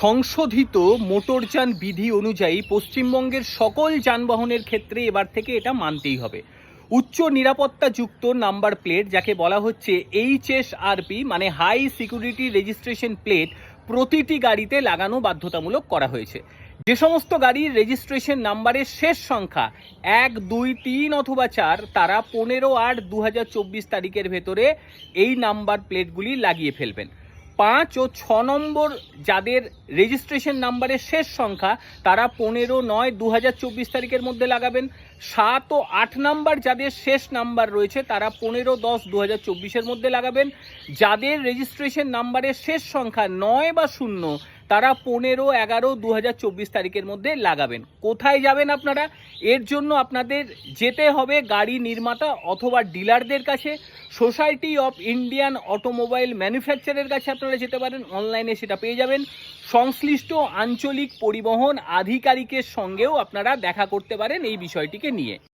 সংশোধিত মোটরযান বিধি অনুযায়ী পশ্চিমবঙ্গের সকল যানবাহনের ক্ষেত্রে এবার থেকে এটা মানতেই হবে। উচ্চ নিরাপত্তাযুক্ত নাম্বার প্লেট, যাকে বলা হচ্ছে এইচ এস এইচএসআরপি মানে হাই সিকিউরিটি রেজিস্ট্রেশন প্লেট, প্রতিটি গাড়িতে লাগানো বাধ্যতামূলক করা হয়েছে। যে সমস্ত গাড়ির রেজিস্ট্রেশন নাম্বারের শেষ সংখ্যা এক, দুই, তিন অথবা চার, তারা পনেরো আট দু তারিখের ভেতরে এই নাম্বার প্লেটগুলি লাগিয়ে ফেলবেন। পাঁচ ও ছ নম্বর যাদের রেজিস্ট্রেশন নাম্বারের শেষ সংখ্যা, তারা পনেরো নয় দু তারিখের মধ্যে লাগাবেন। সাত ও আট নাম্বার যাদের শেষ নাম্বার রয়েছে, তারা পনেরো দশ দু হাজার মধ্যে লাগাবেন। যাদের রেজিস্ট্রেশন নাম্বারের শেষ সংখ্যা নয় বা শূন্য তারা পনেরো, এগারো দু তারিখের মধ্যে লাগাবেন। কোথায় যাবেন আপনারা? এর জন্য আপনাদের যেতে হবে গাড়ি নির্মাতা অথবা ডিলারদের কাছে। সোসাইটি অফ ইন্ডিয়ান অটোমোবাইল ম্যানুফ্যাকচারের কাছে আপনারা যেতে পারেন। অনলাইনে সেটা পেয়ে যাবেন। সংশ্লিষ্ট আঞ্চলিক পরিবহন আধিকারিকের সঙ্গেও আপনারা দেখা করতে পারেন এই বিষয়টিকে নিয়ে।